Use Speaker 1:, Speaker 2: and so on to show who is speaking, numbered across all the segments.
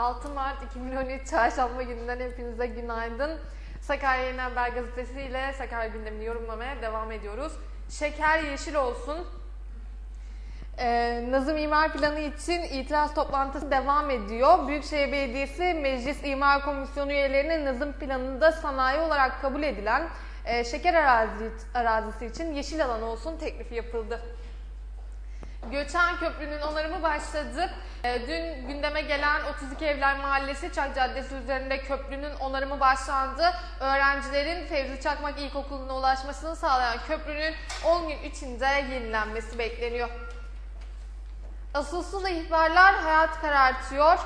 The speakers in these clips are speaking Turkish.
Speaker 1: 6 Mart 2013 Çarşamba gününden hepinize günaydın. Sakarya Yeni Haber Gazetesi ile Sakarya gündemini yorumlamaya devam ediyoruz. Şeker yeşil olsun. Ee, Nazım İmar Planı için itiraz toplantısı devam ediyor. Büyükşehir Belediyesi Meclis İmar Komisyonu üyelerine Nazım Planı'nda sanayi olarak kabul edilen e, şeker arazi, arazisi için yeşil alan olsun teklifi yapıldı. Göçen Köprü'nün onarımı başladı. E, dün gündeme gelen 32 Evler Mahallesi Çak Caddesi üzerinde köprünün onarımı başlandı. Öğrencilerin Fevzi Çakmak İlkokulu'na ulaşmasını sağlayan köprünün 10 gün içinde yenilenmesi bekleniyor. Asılsız ihbarlar hayat karartıyor.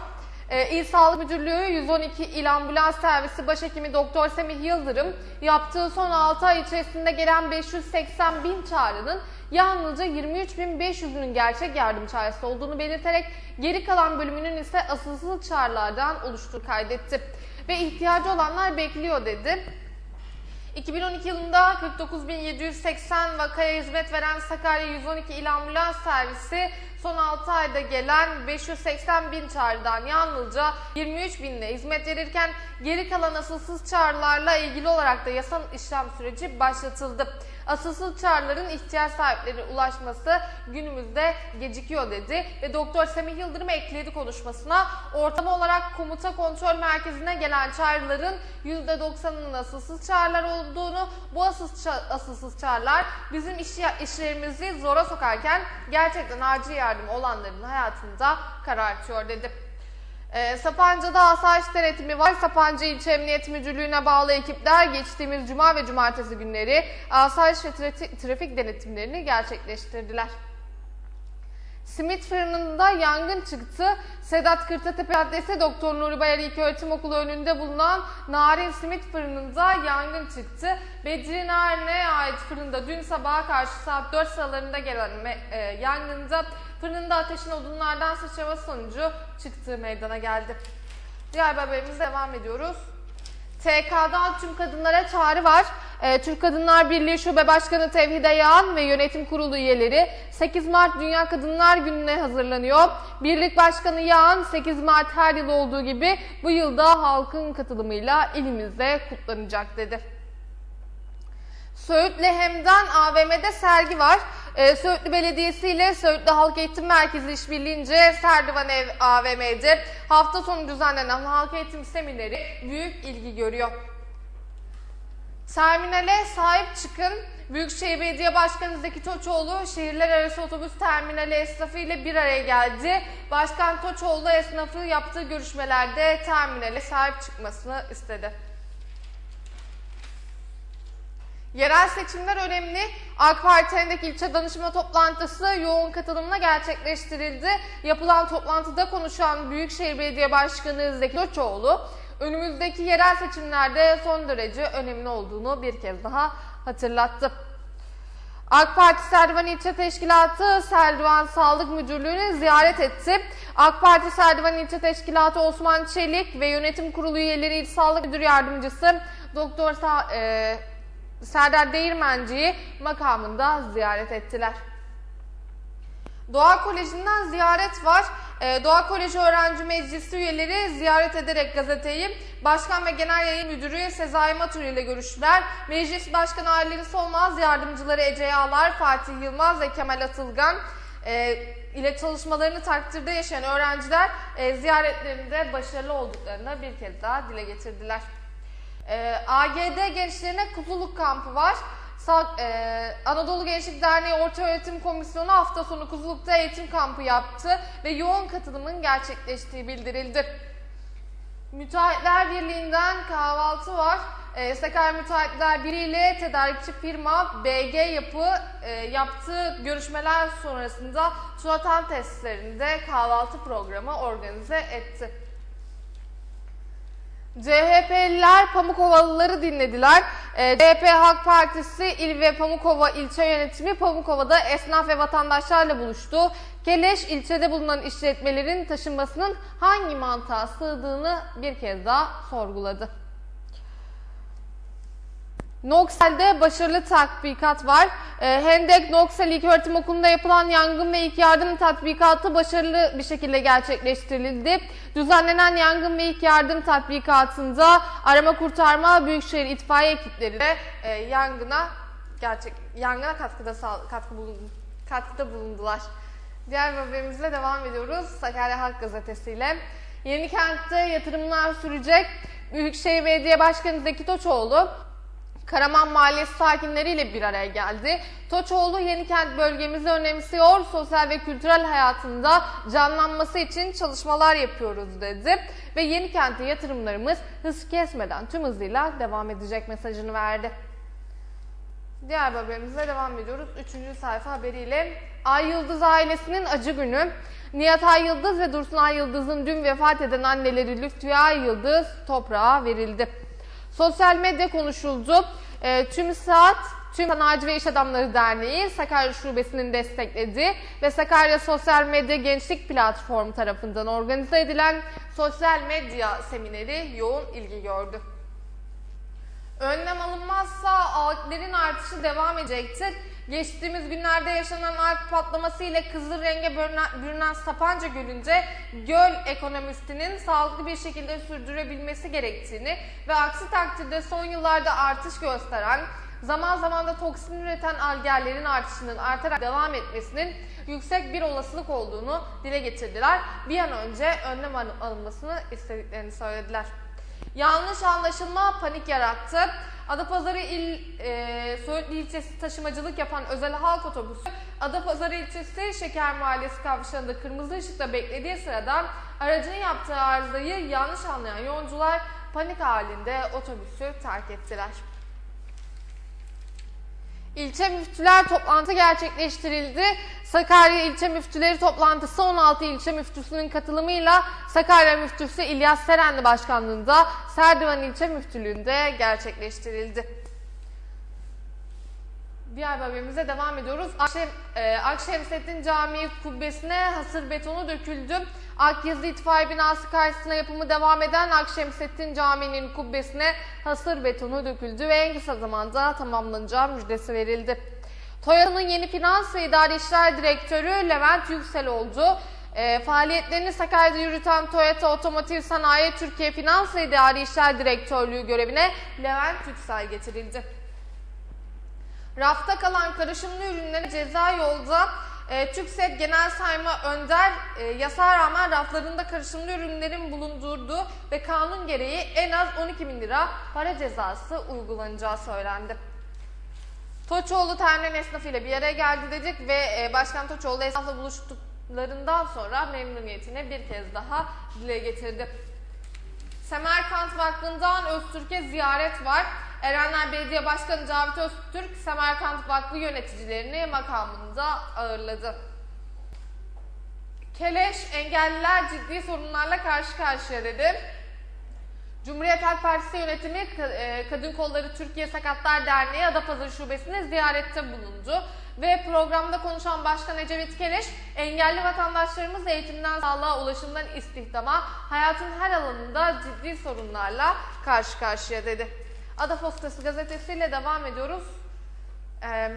Speaker 1: Ee, İl Sağlık Müdürlüğü 112 İl Ambulans Servisi Başhekimi Doktor Semih Yıldırım yaptığı son 6 ay içerisinde gelen 580 bin çağrının yalnızca 23.500'ünün gerçek yardım çağrısı olduğunu belirterek geri kalan bölümünün ise asılsız çağrılardan oluştuğu kaydetti. Ve ihtiyacı olanlar bekliyor dedi. 2012 yılında 49.780 vakaya hizmet veren Sakarya 112 İl Ambulans Servisi son 6 ayda gelen 580 bin çağrıdan yalnızca 23 binle hizmet verirken geri kalan asılsız çağrılarla ilgili olarak da yasal işlem süreci başlatıldı. Asılsız çağrıların ihtiyaç sahiplerine ulaşması günümüzde gecikiyor dedi ve Doktor Semih Yıldırım ekledi konuşmasına. Ortalama olarak komuta kontrol merkezine gelen çağrıların %90'ının asılsız çağrılar olduğunu, bu asılsız, asılsız çağrılar bizim iş, işlerimizi zora sokarken gerçekten acil yardım olanların hayatında karartıyor dedi. Ee, Sapanca'da asayiş denetimi var. Sapanca İlçe Emniyet Müdürlüğü'ne bağlı ekipler geçtiğimiz cuma ve cumartesi günleri asayiş ve trafik, trafik denetimlerini gerçekleştirdiler. Simit fırınında yangın çıktı. Sedat Kırtatepe Caddesi Doktor Nuri Bayar İlköğretim Okulu önünde bulunan Narin Simit fırınında yangın çıktı. Bedri Narin'e ait fırında dün sabaha karşı saat 4 sıralarında gelen e, yangında fırında ateşin odunlardan sıçraması sonucu çıktığı meydana geldi. Diğer haberimize devam ediyoruz. TK'dan tüm kadınlara çağrı var. Ee, Türk Kadınlar Birliği Şube Başkanı Tevhide Yağan ve yönetim kurulu üyeleri 8 Mart Dünya Kadınlar Günü'ne hazırlanıyor. Birlik Başkanı Yağan 8 Mart her yıl olduğu gibi bu yılda halkın katılımıyla ilimizde kutlanacak dedi. Söğüt Lehem'den AVM'de sergi var. Ee, Söğütlü Belediyesi ile Söğütlü Halk Eğitim Merkezi işbirliğince Serdivan Ev AVM'de hafta sonu düzenlenen halk eğitim semineri büyük ilgi görüyor. Terminale sahip çıkın. Büyükşehir Belediye Başkanı Zeki Toçoğlu şehirler arası otobüs terminali esnafı ile bir araya geldi. Başkan Toçoğlu esnafı yaptığı görüşmelerde terminale sahip çıkmasını istedi. Yerel seçimler önemli. AK Parti'ndeki ilçe danışma toplantısı yoğun katılımla gerçekleştirildi. Yapılan toplantıda konuşan Büyükşehir Belediye Başkanı Zeki Toçoğlu, önümüzdeki yerel seçimlerde son derece önemli olduğunu bir kez daha hatırlattı. AK Parti Serdivan İlçe Teşkilatı Serdivan Sağlık Müdürlüğü'nü ziyaret etti. AK Parti Serdivan İlçe Teşkilatı Osman Çelik ve Yönetim Kurulu üyeleri İl Sağlık Müdür Yardımcısı Doktor Sa- e, Serdar Değirmenci'yi makamında ziyaret ettiler. Doğa Koleji'nden ziyaret var. Ee, Doğa Koleji Öğrenci Meclisi üyeleri ziyaret ederek gazeteyi Başkan ve Genel Yayın Müdürü Sezai Matur ile görüştüler. Meclis Başkanı Ali Solmaz, yardımcıları Ece Yağlar, Fatih Yılmaz ve Kemal Atılgan e, ile çalışmalarını takdirde yaşayan öğrenciler e, ziyaretlerinde başarılı olduklarını bir kez daha dile getirdiler. Ee, AGD gençlerine Kuzuluk kampı var. Sa- e, Anadolu Gençlik Derneği Orta Öğretim Komisyonu hafta sonu Kuzuluk'ta eğitim kampı yaptı ve yoğun katılımın gerçekleştiği bildirildi. Müteahhitler Birliği'nden kahvaltı var. E, Sakarya Müteahhitler Birliği ile tedarikçi firma BG Yapı e, yaptığı görüşmeler sonrasında Tulatan tesislerinde kahvaltı programı organize etti. CHP'liler Pamukovalıları dinlediler. Ee, CHP Halk Partisi İl ve Pamukova ilçe yönetimi Pamukova'da esnaf ve vatandaşlarla buluştu. Keleş ilçede bulunan işletmelerin taşınmasının hangi mantığa sığdığını bir kez daha sorguladı. Noksel'de başarılı tatbikat var. E, Hendek Noksel İlköğretim Okulu'nda yapılan yangın ve ilk yardım tatbikatı başarılı bir şekilde gerçekleştirildi. Düzenlenen yangın ve ilk yardım tatbikatında arama kurtarma Büyükşehir itfaiye ekipleri de e, yangına gerçek yangına katkıda katkı bulun, katkıda bulundular. Diğer haberimizle devam ediyoruz. Sakarya Halk Gazetesi ile. Yenikent'te yatırımlar sürecek. Büyükşehir Belediye Başkanı Zeki Toçoğlu Karaman Mahallesi sakinleriyle bir araya geldi. Toçoğlu Yenikent bölgemizi önemsiyor, sosyal ve kültürel hayatında canlanması için çalışmalar yapıyoruz dedi. Ve Yenikent'e yatırımlarımız hız kesmeden tüm hızıyla devam edecek mesajını verdi. Diğer haberimize devam ediyoruz. Üçüncü sayfa haberiyle Ay Yıldız ailesinin acı günü. Nihat Ay Yıldız ve Dursun Ay Yıldız'ın dün vefat eden anneleri Lütfiye Ay Yıldız toprağa verildi. Sosyal medya konuşuldu. E, tüm Saat, Tüm Sanayici ve İş Adamları Derneği Sakarya Şubesi'nin desteklediği ve Sakarya Sosyal Medya Gençlik Platformu tarafından organize edilen sosyal medya semineri yoğun ilgi gördü. Önlem alınmazsa alglerin artışı devam edecektir. Geçtiğimiz günlerde yaşanan alg patlaması ile kızıl renge bürünen, Sapanca Gölü'nce göl ekonomistinin sağlıklı bir şekilde sürdürebilmesi gerektiğini ve aksi takdirde son yıllarda artış gösteren zaman zaman da toksin üreten algerlerin artışının artarak devam etmesinin yüksek bir olasılık olduğunu dile getirdiler. Bir an önce önlem alınmasını istediklerini söylediler. Yanlış anlaşılma panik yarattı. Adapazarı il e, Söğütlü ilçesi taşımacılık yapan özel halk otobüsü Adapazarı ilçesi Şeker Mahallesi kavşağında kırmızı ışıkta beklediği sırada aracın yaptığı arızayı yanlış anlayan yolcular panik halinde otobüsü terk ettiler. İlçe müftüler toplantı gerçekleştirildi. Sakarya İlçe Müftüleri toplantısı 16 ilçe müftüsünün katılımıyla Sakarya Müftüsü İlyas Serenli başkanlığında Serdivan İlçe Müftülüğü'nde gerçekleştirildi. Diğer haberimize devam ediyoruz. Akşem, e, Akşemsettin Camii kubbesine hasır betonu döküldü. Akyazı İtfaiye binası karşısına yapımı devam eden Akşemsettin Camii'nin kubbesine hasır betonu döküldü ve en kısa zamanda tamamlanacağı müjdesi verildi. Toyota'nın yeni finans ve idari işler direktörü Levent Yüksel oldu. E, faaliyetlerini Sakarya'da yürüten Toyota Otomotiv Sanayi Türkiye Finans ve İdari İşler Direktörlüğü görevine Levent Yüksel getirildi. Rafta kalan karışımlı ürünlere ceza yolda e, TÜKSED Genel Sayma Önder e, yasağa rağmen raflarında karışımlı ürünlerin bulundurduğu ve kanun gereği en az 12 bin lira para cezası uygulanacağı söylendi. Toçoğlu terminal esnafıyla bir araya geldi dedik ve e, Başkan Toçoğlu esnafla buluştuklarından sonra memnuniyetini bir kez daha dile getirdi. Semerkant Vakfı'ndan Öztürk'e ziyaret var. Erenler Belediye Başkanı Cavit Öztürk, Semerkant Vakfı yöneticilerini makamında ağırladı. Keleş, engelliler ciddi sorunlarla karşı karşıya dedi. Cumhuriyet Halk Partisi yönetimi e, Kadın Kolları Türkiye Sakatlar Derneği Adapazarı Şubesi'ne ziyarette bulundu. Ve programda konuşan Başkan Ecevit Keleş, engelli vatandaşlarımız eğitimden sağlığa, ulaşımdan istihdama, hayatın her alanında ciddi sorunlarla karşı karşıya dedi. Ada Postası gazetesiyle devam ediyoruz. Ee,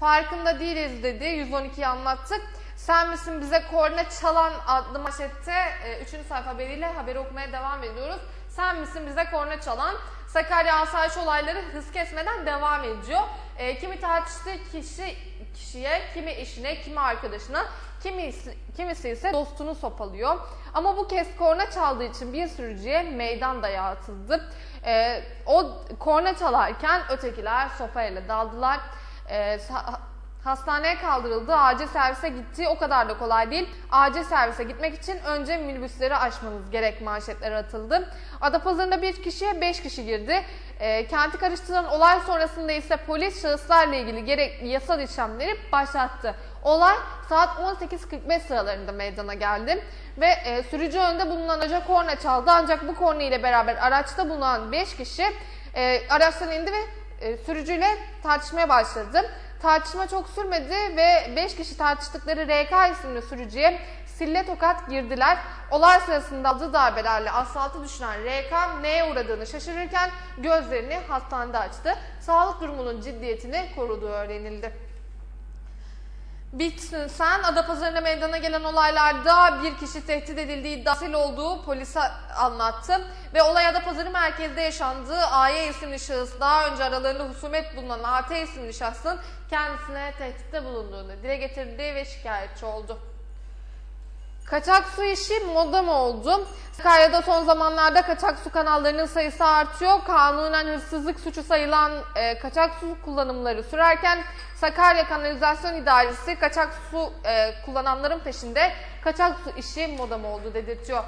Speaker 1: farkında değiliz dedi, 112'yi anlattık. Sen misin bize korna çalan adlı manşette 3. E, sayfa haberiyle haberi okumaya devam ediyoruz. Sen misin bize korna çalan? Sakarya asayiş olayları hız kesmeden devam ediyor. E, kimi tartıştığı kişi kişiye, kimi eşine, kimi arkadaşına, kimisi, kimisi ise dostunu sopalıyor. Ama bu kez korna çaldığı için bir sürücüye meydan dayağı atıldı. E, o korna çalarken ötekiler sopayla daldılar. E, Hastaneye kaldırıldı, acil servise gitti. O kadar da kolay değil. Acil servise gitmek için önce minibüsleri aşmanız gerek manşetleri atıldı. Adapazarı'nda bir kişiye beş kişi girdi. E, kenti karıştıran olay sonrasında ise polis şahıslarla ilgili gerekli yasal işlemleri başlattı. Olay saat 18.45 sıralarında meydana geldi ve e, sürücü önde bulunan araca korna çaldı. Ancak bu korna ile beraber araçta bulunan 5 kişi e, araçtan indi ve e, sürücüyle tartışmaya başladı. Tartışma çok sürmedi ve 5 kişi tartıştıkları RK isimli sürücüye sille tokat girdiler. Olay sırasında aldığı darbelerle asfaltı düşüren RK neye uğradığını şaşırırken gözlerini hastanede açtı. Sağlık durumunun ciddiyetini koruduğu öğrenildi. Bitsin sen Adapazarı'nda meydana gelen olaylarda bir kişi tehdit edildiği iddiasıyla olduğu polise anlattı. Ve olay Adapazarı merkezde yaşandı. AY isimli şahıs daha önce aralarında husumet bulunan AT isimli şahsın kendisine tehditte bulunduğunu dile getirdi ve şikayetçi oldu. Kaçak su işi moda mı oldu? Sakarya'da son zamanlarda kaçak su kanallarının sayısı artıyor. Kanunen hırsızlık suçu sayılan e, kaçak su kullanımları sürerken Sakarya Kanalizasyon İdaresi kaçak su e, kullananların peşinde kaçak su işi moda mı oldu dedirtiyor.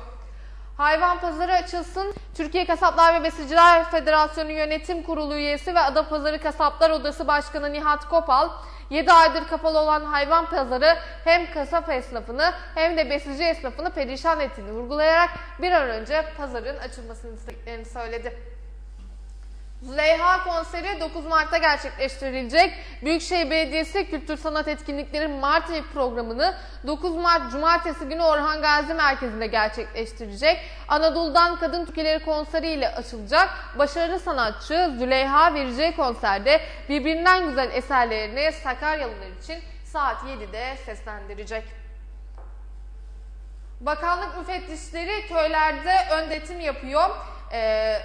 Speaker 1: Hayvan pazarı açılsın. Türkiye Kasaplar ve Besiciler Federasyonu Yönetim Kurulu üyesi ve Adapazarı Kasaplar Odası Başkanı Nihat Kopal, 7 aydır kapalı olan hayvan pazarı hem kasap esnafını hem de besici esnafını perişan ettiğini vurgulayarak bir an önce pazarın açılmasını istediklerini söyledi. Züleyha konseri 9 Mart'ta gerçekleştirilecek. Büyükşehir Belediyesi Kültür Sanat Etkinlikleri Mart ayı programını 9 Mart Cumartesi günü Orhan Gazi Merkezi'nde gerçekleştirecek. Anadolu'dan Kadın Türküleri konseri ile açılacak. Başarılı sanatçı Züleyha vereceği konserde birbirinden güzel eserlerini Sakaryalılar için saat 7'de seslendirecek. Bakanlık müfettişleri köylerde öndetim yapıyor. Ee,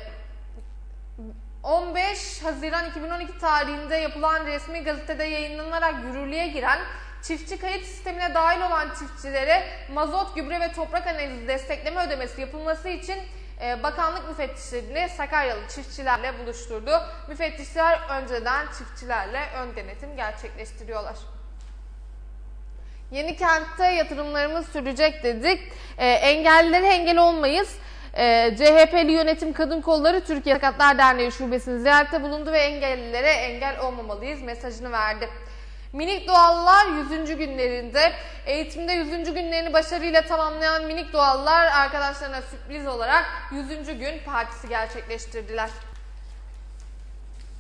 Speaker 1: 15 Haziran 2012 tarihinde yapılan resmi gazetede yayınlanarak yürürlüğe giren çiftçi kayıt sistemine dahil olan çiftçilere mazot, gübre ve toprak analizi destekleme ödemesi yapılması için e, bakanlık müfettişlerini Sakaryalı çiftçilerle buluşturdu. Müfettişler önceden çiftçilerle ön denetim gerçekleştiriyorlar. Yeni kentte yatırımlarımız sürecek dedik. E, engellilere engel olmayız. E, CHP'li yönetim kadın kolları Türkiye Sakatlar Derneği şubesini ziyarette bulundu ve engellilere engel olmamalıyız mesajını verdi. Minik Doğallar 100. günlerinde eğitimde 100. günlerini başarıyla tamamlayan minik doğallar arkadaşlarına sürpriz olarak 100. gün partisi gerçekleştirdiler.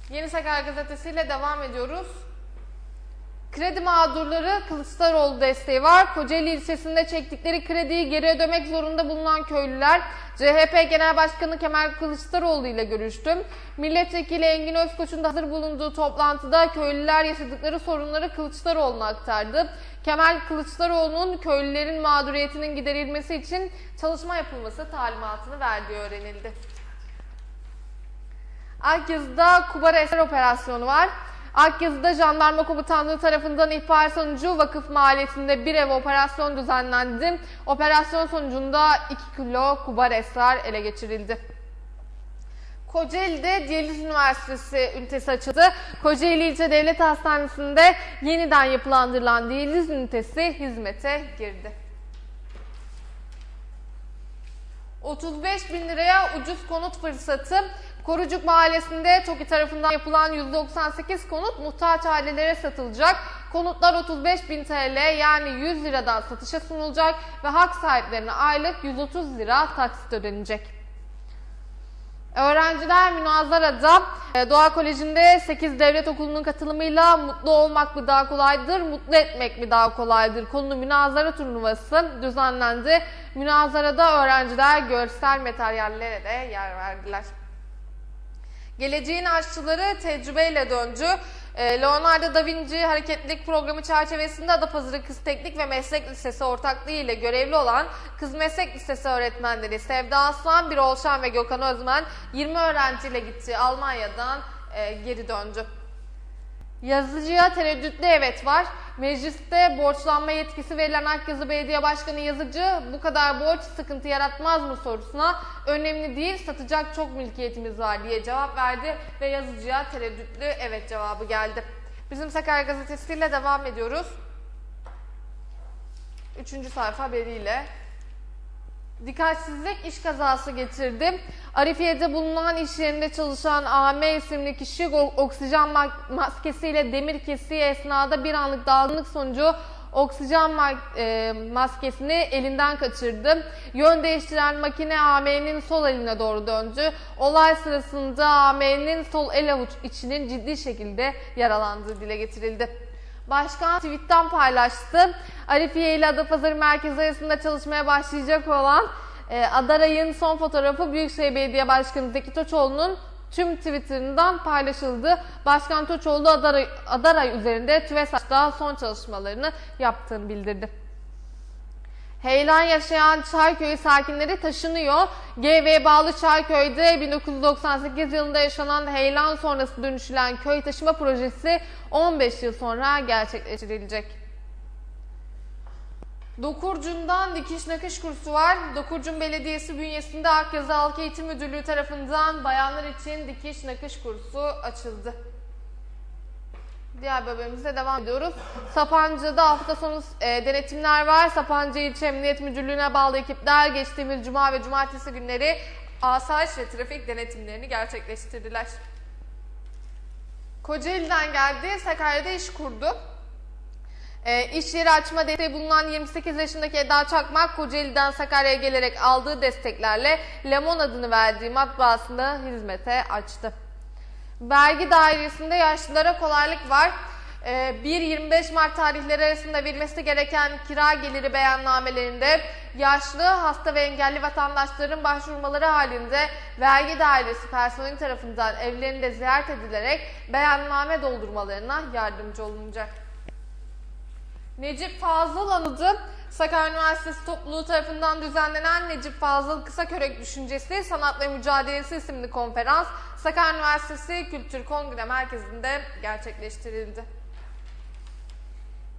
Speaker 1: Yeni Sakarya gazetesiyle devam ediyoruz. Kredi mağdurları Kılıçdaroğlu desteği var. Kocaeli ilçesinde çektikleri krediyi geri ödemek zorunda bulunan köylüler CHP Genel Başkanı Kemal Kılıçdaroğlu ile görüştü. Milletvekili Engin Özkoç'un da hazır bulunduğu toplantıda köylüler yaşadıkları sorunları Kılıçdaroğlu'na aktardı. Kemal Kılıçdaroğlu'nun köylülerin mağduriyetinin giderilmesi için çalışma yapılması talimatını verdiği öğrenildi. Akyazı'da Kubar Eser operasyonu var. Akyazı'da jandarma komutanlığı tarafından ihbar sonucu vakıf maliyetinde bir ev operasyon düzenlendi. Operasyon sonucunda 2 kilo kubar esrar ele geçirildi. Kocaeli'de Diyaliz Üniversitesi ünitesi açıldı. Kocaeli İlçe Devlet Hastanesi'nde yeniden yapılandırılan diyaliz ünitesi hizmete girdi. 35 bin liraya ucuz konut fırsatı Korucuk Mahallesi'nde TOKİ tarafından yapılan 198 konut muhtaç ailelere satılacak. Konutlar 35 bin TL yani 100 liradan satışa sunulacak ve hak sahiplerine aylık 130 lira taksit ödenecek. Öğrenciler münazarada e, Doğa Koleji'nde 8 devlet okulunun katılımıyla mutlu olmak mı daha kolaydır, mutlu etmek mi daha kolaydır konulu münazara turnuvası düzenlendi. Münazarada öğrenciler görsel materyallere de yer verdiler. Geleceğin aşçıları tecrübeyle döndü. Ee, Leonardo da Vinci hareketlilik programı çerçevesinde Adapazarı Kız Teknik ve Meslek Lisesi ortaklığı ile görevli olan Kız Meslek Lisesi öğretmenleri Sevda Aslan, Birol Şen ve Gökhan Özmen 20 öğrenciyle gitti Almanya'dan e, geri döndü. Yazıcıya tereddütlü evet var. Mecliste borçlanma yetkisi verilen Akyazı Belediye Başkanı Yazıcı bu kadar borç sıkıntı yaratmaz mı sorusuna önemli değil satacak çok mülkiyetimiz var diye cevap verdi ve yazıcıya tereddütlü evet cevabı geldi. Bizim Sakarya Gazetesi ile devam ediyoruz. Üçüncü sayfa haberiyle. Dikkatsizlik iş kazası getirdi. Arifiye'de bulunan iş yerinde çalışan AM isimli kişi oksijen maskesiyle demir kestiği esnada bir anlık dalgınlık sonucu oksijen e, maskesini elinden kaçırdı. Yön değiştiren makine AM'nin sol eline doğru döndü. Olay sırasında AM'nin sol el avuç içinin ciddi şekilde yaralandığı dile getirildi. Başkan tweetten paylaştı. Arifiye ile Adapazarı merkezi arasında çalışmaya başlayacak olan e, Adaray'ın son fotoğrafı Büyükşehir Belediye Başkanı Zeki Toçoğlu'nun tüm Twitter'ından paylaşıldı. Başkan Toçoğlu Adaray, Adaray üzerinde TÜVESAŞ'ta son çalışmalarını yaptığını bildirdi. Heyelan yaşayan Çayköy sakinleri taşınıyor. GV bağlı Çayköy'de 1998 yılında yaşanan heyelan sonrası dönüşülen köy taşıma projesi 15 yıl sonra gerçekleştirilecek. Dokurcun'dan dikiş nakış kursu var. Dokurcun Belediyesi bünyesinde Akyazı Halk Eğitim Müdürlüğü tarafından bayanlar için dikiş nakış kursu açıldı. Diğer bölümümüze devam ediyoruz. Sapanca'da hafta sonu e, denetimler var. Sapanca İlçe Emniyet Müdürlüğü'ne bağlı ekipler geçtiğimiz cuma ve cumartesi günleri asayiş ve trafik denetimlerini gerçekleştirdiler. Kocaeli'den geldi, Sakarya'da iş kurdu. E, iş yeri açma desteği bulunan 28 yaşındaki Eda Çakmak, Kocaeli'den Sakarya'ya gelerek aldığı desteklerle Lemon adını verdiği matbaasını hizmete açtı. Vergi dairesinde yaşlılara kolaylık var. Ee, 1-25 Mart tarihleri arasında verilmesi gereken kira geliri beyannamelerinde yaşlı, hasta ve engelli vatandaşların başvurmaları halinde vergi dairesi personeli tarafından evlerinde ziyaret edilerek beyanname doldurmalarına yardımcı olunacak. Necip Fazıl anıdı Sakarya Üniversitesi topluluğu tarafından düzenlenen Necip Fazıl Kısakörek Düşüncesi Sanat ve Mücadelesi isimli konferans Sakarya Üniversitesi Kültür Kongre Merkezi'nde gerçekleştirildi.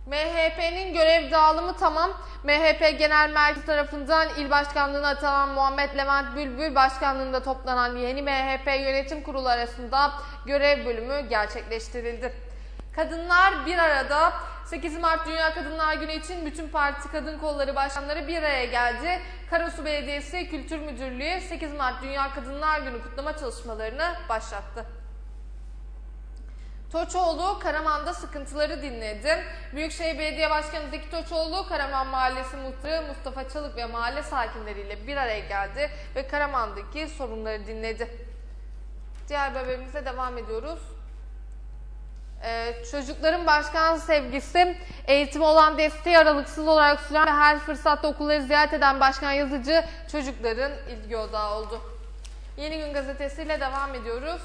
Speaker 1: MHP'nin görev dağılımı tamam. MHP Genel Merkezi tarafından il başkanlığına atanan Muhammed Levent Bülbül başkanlığında toplanan yeni MHP yönetim kurulu arasında görev bölümü gerçekleştirildi. Kadınlar bir arada 8 Mart Dünya Kadınlar Günü için bütün parti kadın kolları başkanları bir araya geldi. Karasu Belediyesi Kültür Müdürlüğü 8 Mart Dünya Kadınlar Günü kutlama çalışmalarını başlattı. Toçoğlu Karaman'da sıkıntıları dinledi. Büyükşehir Belediye Başkanı Zeki Toçoğlu Karaman Mahallesi Muhtarı Mustafa Çalık ve mahalle sakinleriyle bir araya geldi ve Karaman'daki sorunları dinledi. Diğer haberimize devam ediyoruz. Ee, çocukların başkan sevgisi, eğitime olan desteği aralıksız olarak süren ve her fırsatta okulları ziyaret eden Başkan Yazıcı çocukların ilgi odağı oldu. Yeni Gün gazetesiyle devam ediyoruz.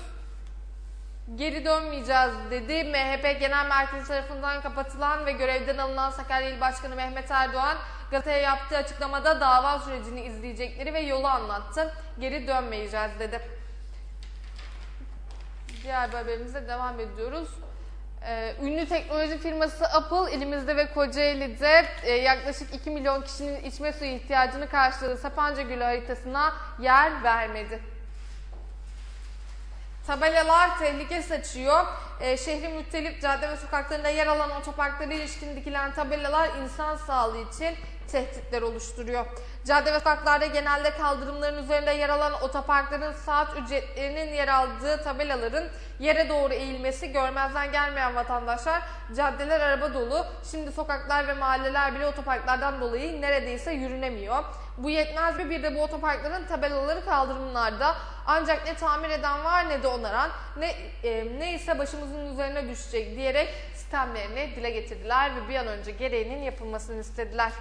Speaker 1: Geri dönmeyeceğiz dedi. MHP Genel Merkezi tarafından kapatılan ve görevden alınan Sakarya İl Başkanı Mehmet Erdoğan gazeteye yaptığı açıklamada dava sürecini izleyecekleri ve yolu anlattı. Geri dönmeyeceğiz dedi. Diğer haberimize devam ediyoruz. Ee, ünlü teknoloji firması Apple ilimizde ve Kocaeli'de e, yaklaşık 2 milyon kişinin içme suyu ihtiyacını karşıladığı Sapanca Gölü haritasına yer vermedi. Tabelalar tehlike saçıyor. Ee, şehrin müttelif cadde ve sokaklarında yer alan otoparklara ilişkin dikilen tabelalar insan sağlığı için tehditler oluşturuyor. Cadde ve sokaklarda genelde kaldırımların üzerinde yer alan otoparkların saat ücretlerinin yer aldığı tabelaların yere doğru eğilmesi görmezden gelmeyen vatandaşlar caddeler araba dolu. Şimdi sokaklar ve mahalleler bile otoparklardan dolayı neredeyse yürünemiyor. Bu yetmez mi bir de bu otoparkların tabelaları kaldırımlarda ancak ne tamir eden var ne de onaran ne e, neyse başımızın üzerine düşecek diyerek sistemlerini dile getirdiler ve bir an önce gereğinin yapılmasını istediler.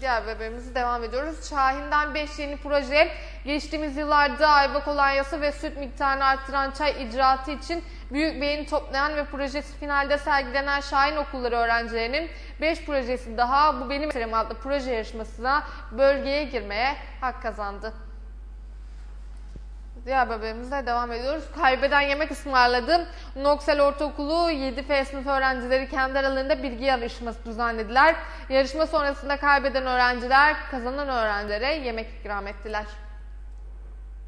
Speaker 1: Diğer haberimizi devam ediyoruz. Şahin'den 5 yeni proje. Geçtiğimiz yıllarda ayva kolonyası ve süt miktarını arttıran çay icraatı için büyük beğeni toplayan ve projesi finalde sergilenen Şahin okulları öğrencilerinin 5 projesi daha bu benim eserim adlı proje yarışmasına bölgeye girmeye hak kazandı. Diğer haberimizle devam ediyoruz. Kaybeden yemek ısmarladı. Noksel Ortaokulu 7F sınıf öğrencileri kendi aralarında bilgi yarışması düzenlediler. Yarışma sonrasında kaybeden öğrenciler kazanan öğrencilere yemek ikram ettiler.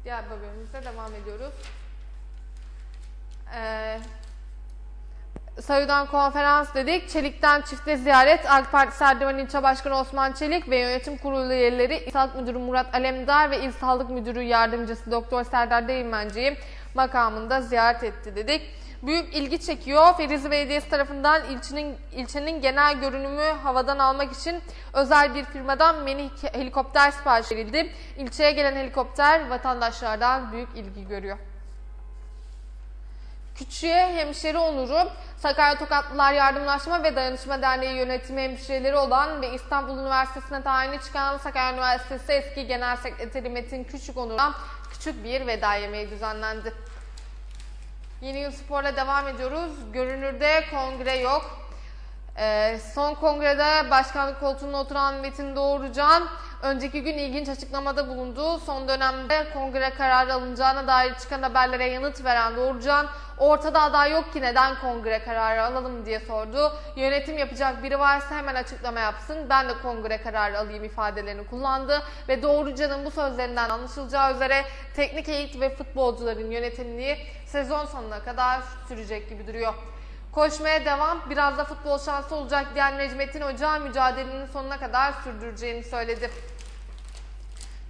Speaker 1: Diğer haberimizle devam ediyoruz. Ee, Sayıdan konferans dedik. Çelik'ten çifte ziyaret. AK Parti Serdivan İlçe Başkanı Osman Çelik ve Yönetim Kurulu üyeleri İl Sağlık Müdürü Murat Alemdar ve İl Sağlık Müdürü Yardımcısı Doktor Serdar Değirmenci'yi makamında ziyaret etti dedik. Büyük ilgi çekiyor. Ferizi Belediyesi tarafından ilçenin, ilçenin genel görünümü havadan almak için özel bir firmadan mini helikopter sipariş verildi. İlçeye gelen helikopter vatandaşlardan büyük ilgi görüyor. Küçüğe hemşeri onuru, Sakarya Tokatlılar Yardımlaşma ve Dayanışma Derneği yönetimi hemşireleri olan ve İstanbul Üniversitesi'ne tayini çıkan Sakarya Üniversitesi eski Genel Sekreteri Metin Küçük onuruna küçük bir veda yemeği düzenlendi. Yeni Yıl Spor'la devam ediyoruz. Görünürde kongre yok. Ee, son kongrede başkanlık koltuğuna oturan Metin Doğrucan önceki gün ilginç açıklamada bulundu. Son dönemde kongre kararı alınacağına dair çıkan haberlere yanıt veren Doğrucan ortada aday yok ki neden kongre kararı alalım diye sordu. Yönetim yapacak biri varsa hemen açıklama yapsın. Ben de kongre kararı alayım ifadelerini kullandı ve Doğrucan'ın bu sözlerinden anlaşılacağı üzere teknik heyet ve futbolcuların yönetimliği sezon sonuna kadar sürecek gibi duruyor. Koşmaya devam, biraz da futbol şansı olacak diyen Necmettin Hoca mücadelenin sonuna kadar sürdüreceğini söyledi.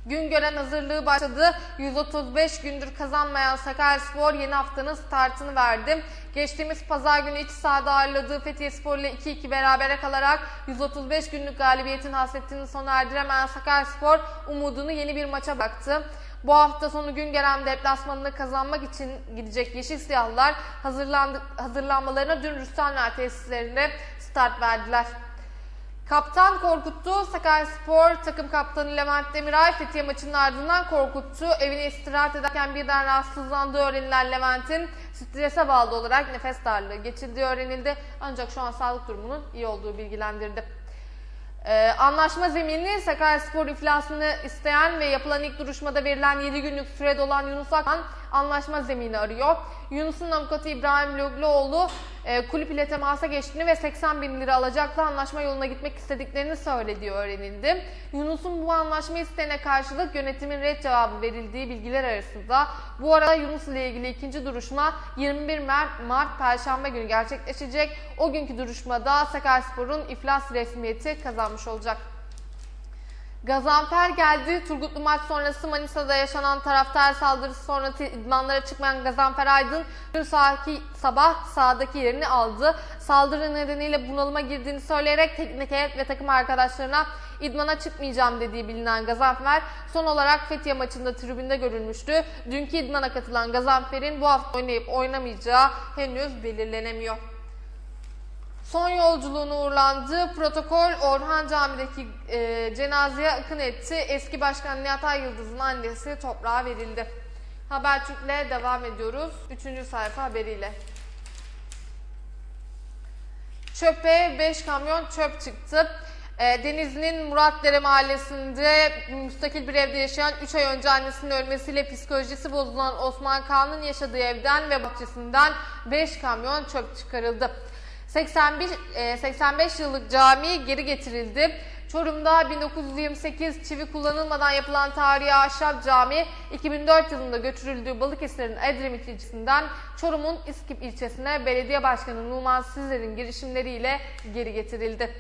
Speaker 1: Gün gören hazırlığı başladı. 135 gündür kazanmayan Sakaryaspor yeni haftanın startını verdi. Geçtiğimiz pazar günü iç sahada ağırladığı Fethiye ile 2-2 berabere kalarak 135 günlük galibiyetin hasretini sona erdiremeyen Sakaryaspor umudunu yeni bir maça bıraktı. Bu hafta sonu Güngören deplasmanını kazanmak için gidecek Yeşil Siyahlılar hazırlanmalarına dün Rüstemler tesislerinde start verdiler. Kaptan korkuttu. Sakaryaspor takım kaptanı Levent Demiray Fethiye maçının ardından korkuttu. Evine istirahat ederken birden rahatsızlandığı öğrenilen Levent'in strese bağlı olarak nefes darlığı geçirdiği öğrenildi. Ancak şu an sağlık durumunun iyi olduğu bilgilendirdi. Ee, anlaşma zeminli Sakaryaspor iflasını isteyen ve yapılan ilk duruşmada verilen 7 günlük sürede olan Yunus Akman anlaşma zemini arıyor. Yunus'un avukatı İbrahim Löglüoğlu e, kulüp ile temasa geçtiğini ve 80 bin lira alacaklı anlaşma yoluna gitmek istediklerini söylediği öğrenildi. Yunus'un bu anlaşma isteğine karşılık yönetimin red cevabı verildiği bilgiler arasında. Bu arada Yunus ile ilgili ikinci duruşma 21 Mart, Mart Perşembe günü gerçekleşecek. O günkü duruşmada Sakaryaspor'un iflas resmiyeti kazanmış olacak. Gazanfer geldi. Turgutlu maç sonrası Manisa'da yaşanan taraftar saldırısı sonrası idmanlara çıkmayan Gazanfer Aydın dün sahi, sabah sahadaki yerini aldı. Saldırı nedeniyle bunalıma girdiğini söyleyerek teknik heyet ve takım arkadaşlarına idmana çıkmayacağım dediği bilinen Gazanfer son olarak Fethiye maçında tribünde görülmüştü. Dünkü idmana katılan Gazanfer'in bu hafta oynayıp oynamayacağı henüz belirlenemiyor. Son yolculuğunu uğurlandı. Protokol Orhan Camii'deki e, cenazeye akın etti. Eski Başkan Nihat Yıldız'ın annesi toprağa verildi. Habertürk'le devam ediyoruz. Üçüncü sayfa haberiyle. Çöpe 5 kamyon çöp çıktı. E, Denizli'nin Muratdere mahallesinde müstakil bir evde yaşayan 3 ay önce annesinin ölmesiyle psikolojisi bozulan Osman Kağan'ın yaşadığı evden ve bahçesinden 5 kamyon çöp çıkarıldı. 81, e, 85 yıllık cami geri getirildi. Çorum'da 1928 çivi kullanılmadan yapılan tarihi ahşap cami 2004 yılında götürüldüğü Balıkesir'in Edremit ilçesinden Çorum'un İskip ilçesine belediye başkanı Numan Sizler'in girişimleriyle geri getirildi.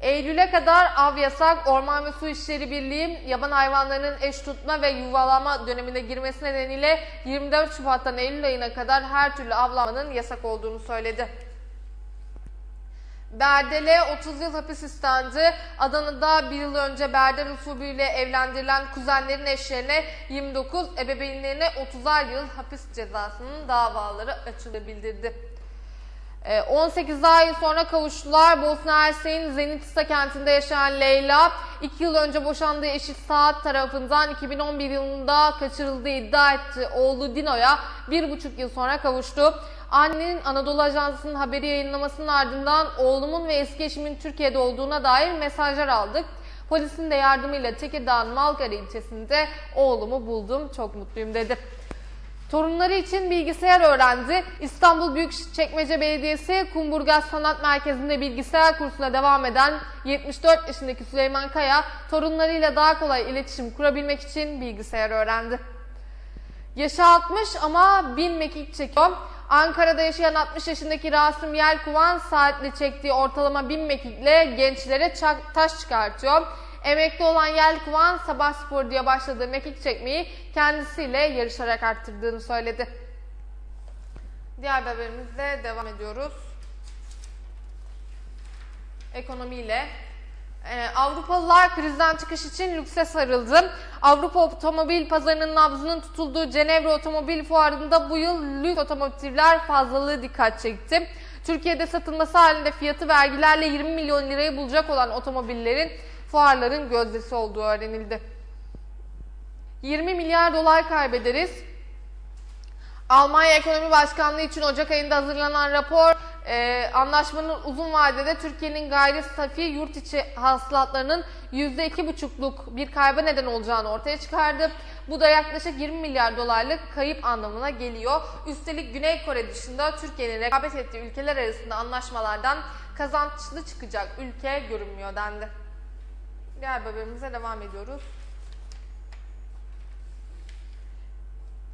Speaker 1: Eylül'e kadar av yasak, Orman ve Su İşleri Birliği yaban hayvanlarının eş tutma ve yuvalama dönemine girmesi nedeniyle 24 Şubat'tan Eylül ayına kadar her türlü avlanmanın yasak olduğunu söyledi. Berdel'e 30 yıl hapis istendi. Adana'da bir yıl önce Berdel usulüyle evlendirilen kuzenlerin eşlerine 29, ebeveynlerine 30'ar yıl hapis cezasının davaları açıldığı bildirdi. 18 ay sonra kavuştular. Bosna Hersek'in Zenitsa kentinde yaşayan Leyla, 2 yıl önce boşandığı eşi Saat tarafından 2011 yılında kaçırıldığı iddia etti. Oğlu Dino'ya 1,5 yıl sonra kavuştu. Annenin Anadolu Ajansı'nın haberi yayınlamasının ardından oğlumun ve eski eşimin Türkiye'de olduğuna dair mesajlar aldık. Polisin de yardımıyla Tekirdağ'ın Malkara ilçesinde oğlumu buldum, çok mutluyum dedi. Torunları için bilgisayar öğrendi. İstanbul Büyükçekmece Belediyesi Kumburgaz Sanat Merkezi'nde bilgisayar kursuna devam eden 74 yaşındaki Süleyman Kaya, torunlarıyla daha kolay iletişim kurabilmek için bilgisayar öğrendi. Yaşı 60 ama 1000 mekik çekiyor. Ankara'da yaşayan 60 yaşındaki Rasım Yelkuvan saatle çektiği ortalama 1000 mekikle gençlere taş çıkartıyor. Emekli olan Yelkuvan sabah spor diye başladığı mekik çekmeyi kendisiyle yarışarak arttırdığını söyledi. Diğer haberimizle devam ediyoruz. Ekonomiyle. Ee, Avrupalılar krizden çıkış için lükse sarıldı. Avrupa otomobil pazarının nabzının tutulduğu Cenevre Otomobil Fuarı'nda bu yıl lüks otomotivler fazlalığı dikkat çekti. Türkiye'de satılması halinde fiyatı vergilerle 20 milyon lirayı bulacak olan otomobillerin fuarların gözdesi olduğu öğrenildi. 20 milyar dolar kaybederiz. Almanya Ekonomi Başkanlığı için Ocak ayında hazırlanan rapor e, anlaşmanın uzun vadede Türkiye'nin gayri safi yurt içi hasılatlarının %2,5'luk bir kayba neden olacağını ortaya çıkardı. Bu da yaklaşık 20 milyar dolarlık kayıp anlamına geliyor. Üstelik Güney Kore dışında Türkiye'nin rekabet ettiği ülkeler arasında anlaşmalardan kazançlı çıkacak ülke görünmüyor dendi. Diğer haberimize devam ediyoruz.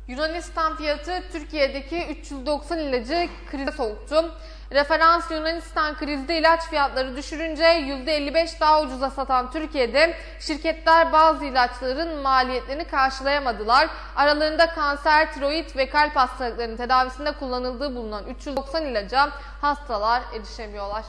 Speaker 1: Yunanistan fiyatı Türkiye'deki 390 ilacı krize soktu. Referans Yunanistan krizde ilaç fiyatları düşürünce %55 daha ucuza satan Türkiye'de şirketler bazı ilaçların maliyetlerini karşılayamadılar. Aralarında kanser, tiroid ve kalp hastalıklarının tedavisinde kullanıldığı bulunan 390 ilaca hastalar erişemiyorlar.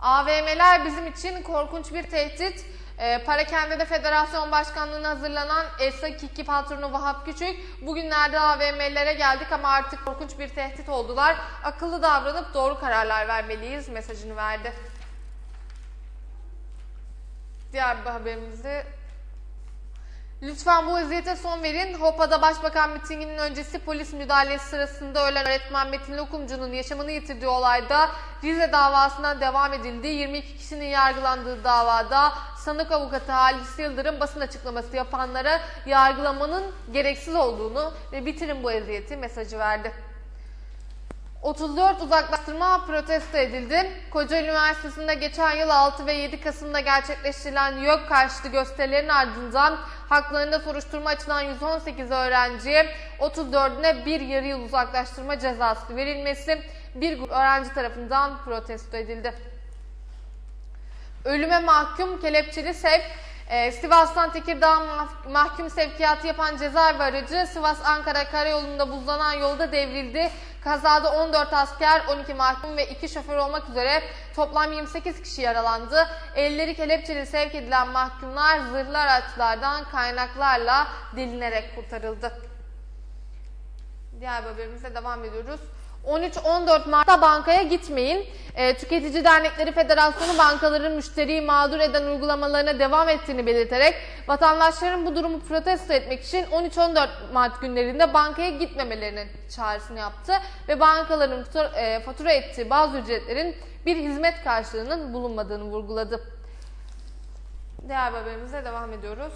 Speaker 1: AVM'ler bizim için korkunç bir tehdit. E, Parakende'de federasyon başkanlığına hazırlanan Esra Kiki patronu Vahap Küçük bugünlerde AVM'lere geldik ama artık korkunç bir tehdit oldular. Akıllı davranıp doğru kararlar vermeliyiz mesajını verdi. Diğer bir haberimizi Lütfen bu eziyete son verin. Hopa'da başbakan mitinginin öncesi polis müdahalesi sırasında ölen öğretmen Metin Lokumcu'nun yaşamını yitirdiği olayda Rize davasına devam edildi. 22 kişinin yargılandığı davada sanık avukatı Halis Yıldırım basın açıklaması yapanlara yargılamanın gereksiz olduğunu ve bitirin bu eziyeti mesajı verdi. 34 uzaklaştırma protesto edildi. Kocaeli Üniversitesi'nde geçen yıl 6 ve 7 Kasım'da gerçekleştirilen YÖK karşıtı gösterilerin ardından haklarında soruşturma açılan 118 öğrenciye 34'üne bir yarı yıl uzaklaştırma cezası verilmesi bir grup öğrenci tarafından protesto edildi. Ölüme mahkum kelepçeli sevk ee, Sivas'tan Tekirdağ mah- mahkum sevkiyatı yapan cezaevi aracı Sivas-Ankara karayolunda buzlanan yolda devrildi. Kazada 14 asker, 12 mahkum ve 2 şoför olmak üzere toplam 28 kişi yaralandı. Elleri kelepçeli sevk edilen mahkumlar zırhlı araçlardan kaynaklarla delinerek kurtarıldı. Diğer haberimize devam ediyoruz. 13-14 Mart'ta bankaya gitmeyin. E, Tüketici Dernekleri Federasyonu bankaların müşteriyi mağdur eden uygulamalarına devam ettiğini belirterek vatandaşların bu durumu protesto etmek için 13-14 Mart günlerinde bankaya gitmemelerinin çağrısını yaptı ve bankaların fatura, e, fatura ettiği bazı ücretlerin bir hizmet karşılığının bulunmadığını vurguladı. Diğer haberimize devam ediyoruz.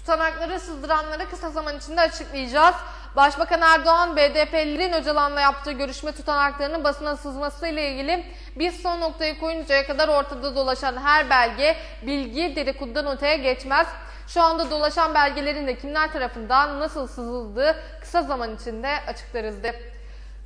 Speaker 1: Tutanakları sızdıranları kısa zaman içinde açıklayacağız. Başbakan Erdoğan, BDP'lilerin Öcalan'la yaptığı görüşme tutanaklarının basına sızması ile ilgili bir son noktayı koyuncaya kadar ortada dolaşan her belge, bilgi dedikodudan öteye geçmez. Şu anda dolaşan belgelerin de kimler tarafından nasıl sızıldığı kısa zaman içinde açıklarız de.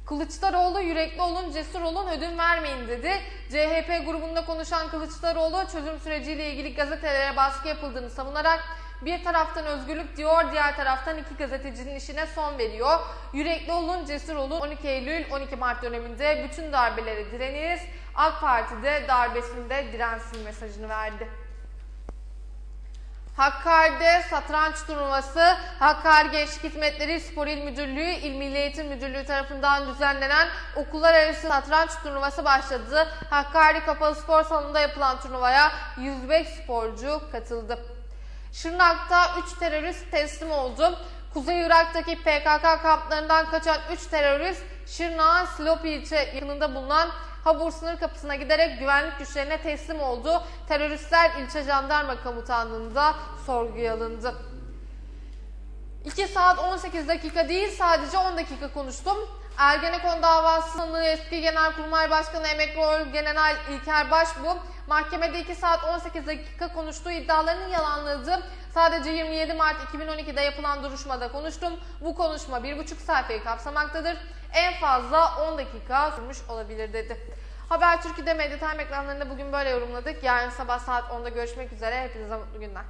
Speaker 1: Kılıçdaroğlu yürekli olun, cesur olun, ödün vermeyin dedi. CHP grubunda konuşan Kılıçdaroğlu çözüm süreciyle ilgili gazetelere baskı yapıldığını savunarak bir taraftan özgürlük diyor, diğer taraftan iki gazetecinin işine son veriyor. Yürekli olun, cesur olun. 12 Eylül, 12 Mart döneminde bütün darbelere direniriz. AK Parti de darbesinde dirensin mesajını verdi. Hakkari'de satranç turnuvası Hakkari Gençlik Hizmetleri Spor İl Müdürlüğü, İl Milli Eğitim Müdürlüğü tarafından düzenlenen okullar arası satranç turnuvası başladı. Hakkari Kapalı Spor Salonu'nda yapılan turnuvaya 105 sporcu katıldı. Şırnak'ta 3 terörist teslim oldu. Kuzey Irak'taki PKK kamplarından kaçan 3 terörist Şırnak'ın Silopi ilçe yakınında bulunan Habur sınır kapısına giderek güvenlik güçlerine teslim oldu. Teröristler ilçe jandarma komutanlığında sorguya alındı. 2 saat 18 dakika değil sadece 10 dakika konuştum. Ergenekon davası eski Genelkurmay Başkanı Emekli General İlker Başbuğ mahkemede 2 saat 18 dakika konuştuğu iddialarının yalanladı. Sadece 27 Mart 2012'de yapılan duruşmada konuştum. Bu konuşma 1,5 sayfayı kapsamaktadır. En fazla 10 dakika sürmüş olabilir dedi. Haber Türkiye'de Medyatime ekranlarında bugün böyle yorumladık. Yarın sabah saat 10'da görüşmek üzere. Hepinize mutlu günler.